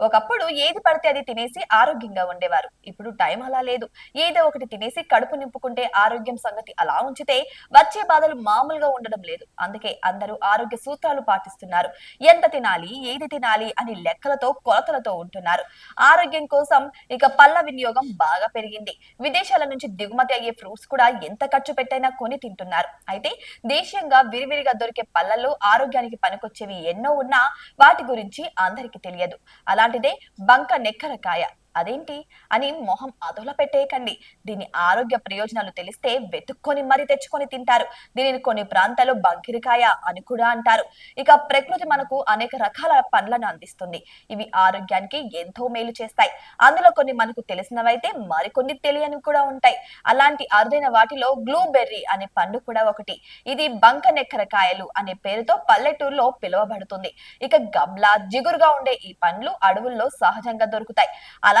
ఒకప్పుడు ఏది పడితే అది తినేసి ఆరోగ్యంగా ఉండేవారు. ఇప్పుడు టైం అలా లేదు. ఏదో ఒకటి తినేసి కడుపు నింపుకుంటే ఆరోగ్యం సంగతి అలా ఉంచితే వచ్చే బాధలు మామూలుగా ఉండడం లేదు. అందుకే అందరూ ఆరోగ్య సూత్రాలు పాటిస్తున్నారు. ఎంత తినాలి ఏది తినాలి అని లెక్కలతో కొలతలతో ఉంటున్నారు. ఆరోగ్యం కోసం ఇక పళ్ళ వినియోగం బాగా పెరిగింది. విదేశాల నుంచి దిగుమతి అయ్యే ఫ్రూట్స్ కూడా ఎంత ఖర్చు పెట్టైనా కొని తింటున్నారు. అయితే దేశీయంగా విరివిరిగా దొరికే పళ్ళల్లో ఆరోగ్యానికి పనికొచ్చేవి ఎన్నో ఉన్నా వాటి గురించి అందరికీ తెలియదు. అలా అలాంటిదే బంక నెక్కరకాయ అదేంటి? అని మొహం అదోల పెట్టేయకండి. దీని ఆరోగ్య ప్రయోజనాలు తెలిస్తే వెతుక్కొని మరీ తెచ్చుకొని తింటారు. దీనిని కొన్ని ప్రాంతాల్లో బంకిరికాయ అని కూడా అంటారు. ఇక ప్రకృతి మనకు అనేక రకాల పండ్లను అందిస్తుంది. ఇవి ఆరోగ్యానికి ఎంతో మేలు చేస్తాయి. అందులో కొన్ని మనకు తెలిసినవైతే మరికొన్ని తెలియనివి కూడా ఉంటాయి. అలాంటి అరుదైన వాటిలో బ్లూబెర్రీ అనే పండు కూడా ఒకటి. ఇది బంక నెక్కరకాయలు అనే పేరుతో పల్లెటూరులో పిలువబడుతుంది. ఇక గబ్లా జిగురుగా ఉండే ఈ పండ్లు అడవుల్లో సహజంగా దొరుకుతాయి.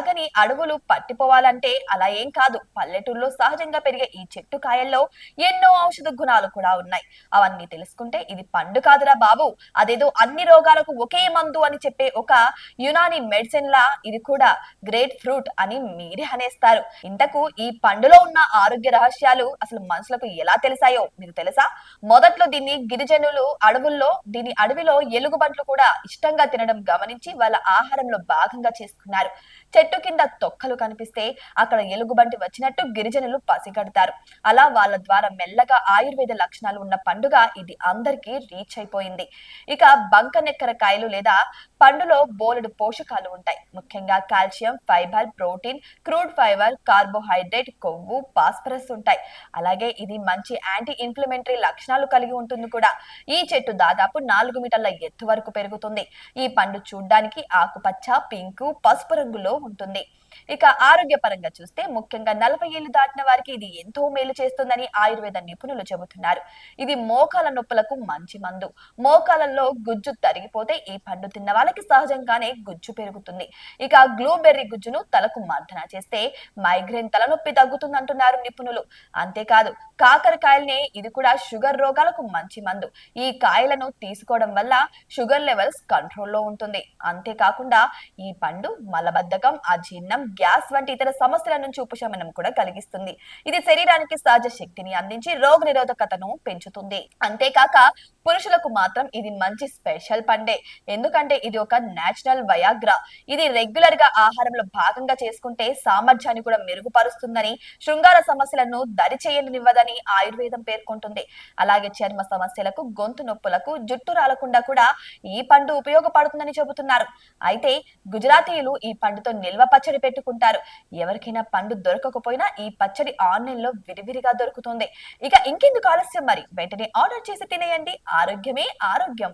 సాగని అడవులు పట్టిపోవాలంటే అలా ఏం కాదు. పల్లెటూరులో సహజంగా పెరిగే ఈ చెట్టు కాయల్లో ఎన్నో ఔషధ గుణాలు కూడా ఉన్నాయి. అవన్నీ తెలుసుకుంటే ఇది పండు కాదురా బాబు. అదేదో అన్ని రోగాలకు ఒకే మందు అని చెప్పే ఒక యునాని మెడిసిన్ లా ఇది కూడా గ్రేట్ ఫ్రూట్ అని మీరే అనేస్తారు. ఇంతకు ఈ పండులో ఉన్న ఆరోగ్య రహస్యాలు అసలు మనుషులకు ఎలా తెలిసాయో మీకు తెలుసా? మొదట్లో దీన్ని గిరిజనులు అడవుల్లో దీని అడవిలో ఎలుగుబంట్లు కూడా ఇష్టంగా తినడం గమనించి వాళ్ళ ఆహారంలో భాగంగా చేసుకున్నారు. చెట్టు కింద తొక్కలు కనిపిస్తే అక్కడ ఎలుగుబంటి వచ్చినట్టు గిరిజనులు పసిగడతారు. అలా వాళ్ళ ద్వారా మెల్లగా ఆయుర్వేద లక్షణాలు ఉన్న పండుగ ఇది అందరికీ రీచ్ అయిపోయింది. ఇక బంకనెక్కర కాయలు లేదా పండులో బోలెడు పోషకాలు ఉంటాయి. ముఖ్యంగా calcium fibre protein crude fibre carbohydrate కొవ్వు పాస్పరస్ ఉంటాయి. అలాగే ఇది మంచి యాంటీ ఇన్ఫ్లమేటరీ లక్షణాలు కలిగి ఉంటుంది కూడా. ఈ చెట్టు దాదాపు నాలుగు మీటర్ల ఎత్తు వరకు పెరుగుతుంది. ఈ పండు చూడ్డానికి ఆకుపచ్చ పింకు పసుపు రంగులో ఉంటుంది. ఉంటుంది ఇక ఆరోగ్యపరంగా చూస్తే ముఖ్యంగా నలభై ఏళ్ళు దాటిన వారికి ఇది ఎంతో మేలు చేస్తుందని ఆయుర్వేద నిపుణులు చెబుతున్నారు. ఇది మోకాల నొప్పులకు మంచి మందు. మోకాలలో గుజ్జు తరిగిపోతే ఈ పండు తిన్న వాళ్ళకి సహజంగానే గుజ్జు పెరుగుతుంది. ఇక గ్లూబెర్రీ గుజ్జును తలకు మర్దన చేస్తే మైగ్రేన్ తలనొప్పి తగ్గుతుంది అంటున్నారు నిపుణులు. అంతేకాదు కాకరకాయలనే ఇది కూడా షుగర్ రోగాలకు మంచి మందు. ఈ కాయలను తీసుకోవడం వల్ల షుగర్ లెవెల్స్ కంట్రోల్లో ఉంటుంది. అంతేకాకుండా ఈ పండు మలబద్ధకం అజీర్ణం గ్యాస్ వంటి ఇతర సమస్యల నుంచి ఉపశమనం కూడా కలిగిస్తుంది. ఇది శరీరానికి సహజ శక్తిని అందించి రోగ నిరోధకతను పెంచుతుంది. అంతేకాక పురుషులకు మాత్రం ఇది మంచి స్పెషల్ పండే. ఎందుకంటే ఇది ఒక నేచురల్ వయాగ్రా. ఇది రెగ్యులర్గా ఆహారంలో భాగంగా చేసుకుంటే సామర్థ్యాన్ని కూడా మెరుగుపరుస్తుందని శృంగార సమస్యలను దరి చేయనివ్వదని ఆయుర్వేదం పేర్కొంటుంది. అలాగే చర్మ సమస్యలకు గొంతు నొప్పులకు జుట్టు రాలకుండా కూడా ఈ పండు ఉపయోగపడుతుందని చెబుతున్నారు. అయితే గుజరాతీయులు ఈ పండుతో నిల్వ పచ్చడి పెట్టుకుంటారు. ఎవరికైనా పండు దొరకకపోయినా ఈ పచ్చడి ఆన్లైన్లో విరివిరిగా దొరుకుతుంది. ఇక ఇంకెందుకు ఆలస్యం మరి? వెంటనే ఆర్డర్ చేసి తినేయండి. ఆరోగ్యమే ఆరోగ్యం.